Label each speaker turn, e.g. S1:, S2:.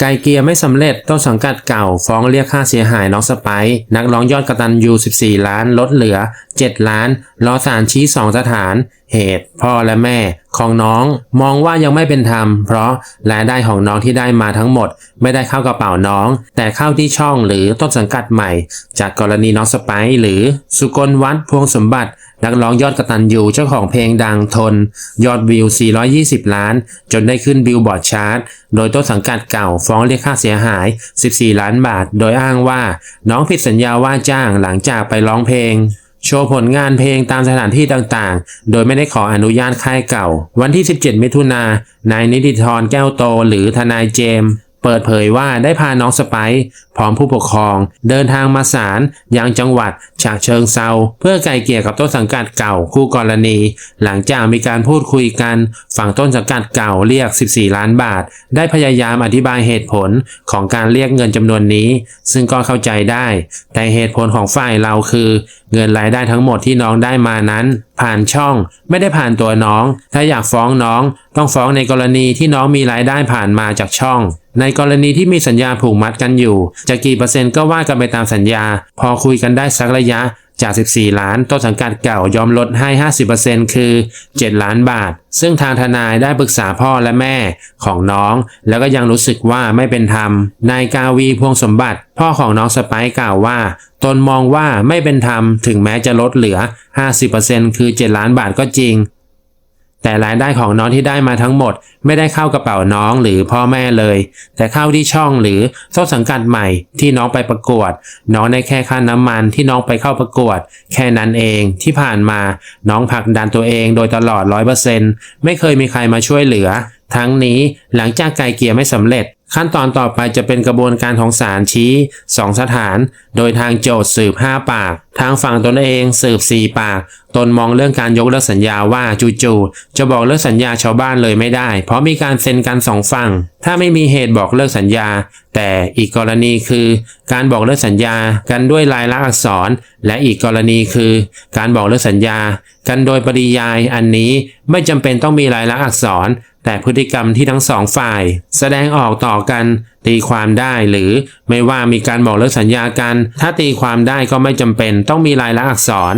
S1: ไกลเกียไม่สำเร็จต้นสังกัดเก่าฟ้องเรียกค่าเสียหายน้องสไปซ์นักร้องยอดกระตันยู 14 ล้านลดเหลือ 7 ล้าน รอศาลชี้ 2 สถาน เหตุ พ่อและแม่ ของน้องมองว่ายังไม่เป็นธรรม เพราะรายได้ของน้องที่ได้มาทั้งหมด ไม่ได้เข้ากระเป๋าน้อง แต่เข้าที่ช่องหรือต้นสังกัดใหม่ จากกรณีน้องสไปซ์หรือสุกลวัฒน์พวงสมบัติ นักร้องยอดกระตันยูเจ้าของเพลงดังทน ยอดวิว 420 ล้าน จนได้ขึ้นบิลบอร์ดชาร์ตโดยต้นสังกัดเก่าฟ้องเรียกค่าเสียหาย 14 ล้านบาท โดยอ้างว่า น้องผิดสัญญาว่าจ้างหลังจากไปร้องเพลงโชว์ผลงานเพลงตามสถานที่ต่างๆ โดยไม่ได้ขออนุญาตค่ายเก่า วันที่ 17 มิถุนายน นายนิติธรแก้วโต หรือทนายเจมส์ เปิดเผยว่าได้พาน้องสไปซ์พร้อมผู้ปกครอง เดินทางมาศาลยังจังหวัดฉะเชิงเซาเพื่อไกลเกลี่ยกับต้นสังกัดเก่าคู่กรณี หลังจากมีการพูดคุยกัน ฝั่งต้นสังกัดเก่าเรียก 14 ล้านบาท ได้พยายามอธิบายเหตุผลของการเรียกเงินจำนวนนี้ ซึ่งก็เข้าใจได้ แต่เหตุผลของฝ่ายเราคือ เงินรายได้ทั้งหมดที่น้องได้มานั้นผ่านช่องไม่ได้ผ่านตัวน้อง ถ้าอยากฟ้องน้อง ต้องฟ้องในกรณีที่น้องมีรายได้ผ่านมาจากช่อง ในกรณีที่มีสัญญาผูกมัดกันอยู่ จะกี่เปอร์เซ็นต์ก็ว่ากันไปตามสัญญา พอคุยกันได้สักระยะจาก 14 ล้าน ต้นสังกัดเก่ายอมลดให้ 50%คือ 7 ล้านบาท ซึ่งทางทนายได้ปรึกษาพ่อและแม่ของน้อง แล้วก็ยังรู้สึกว่าไม่เป็นธรรม นายกาวีพวงสมบัติ พ่อของน้องสไปซ์กล่าวว่า ตนมองว่าไม่เป็นธรรม ถึงแม้จะลดเหลือ 50%คือ 7 ล้านบาทก็จริง แต่รายได้ของน้องที่ได้มาทั้งหมด ไม่ได้เข้ากระเป๋าน้องหรือพ่อแม่เลย แต่เข้าที่ช่องหรือต้นสังกัดใหม่ที่น้องไปประกวด น้องได้แค่ค่าน้ำมันที่น้องไปเข้าประกวด แค่นั้นเองที่ผ่านมาน้องผลักดันตัวเองโดยตลอด 100%ไม่เคยมีใครมาช่วยเหลือ ทั้งนี้หลังจากไกลเกียร์ไม่สำเร็จ ขั้นตอนต่อไปจะเป็นกระบวนการของศาลชี้ 2 สถาน โดยทางโจทย์สืบ 5 ปาก ทางฝั่งตนเองสืบ 4 ปาก ตนมองเรื่องการยกเลิกสัญญาว่าจู่ๆจะบอกเลิกสัญญาชาวบ้านเลยไม่ได้ เพราะมีการเซ็นกันสองฝั่ง ถ้าไม่มีเหตุบอกเลิกสัญญา แต่อีกกรณีคือการบอกเลิกสัญญากันด้วยลายลักษณ์อักษร และอีกกรณีคือ การบอกเลิกสัญญา กันโดยปริยายอันนี้ไม่จำเป็นต้องมีลายลักษณ์อักษร แต่พฤติกรรมที่ทั้งสองฝ่าย แสดงออกต่อกันตีความได้หรือไม่ว่ามีการบอกเลิกสัญญากัน ถ้าตีความได้ก็ไม่จำเป็นต้องมีลายลักษณ์อักษร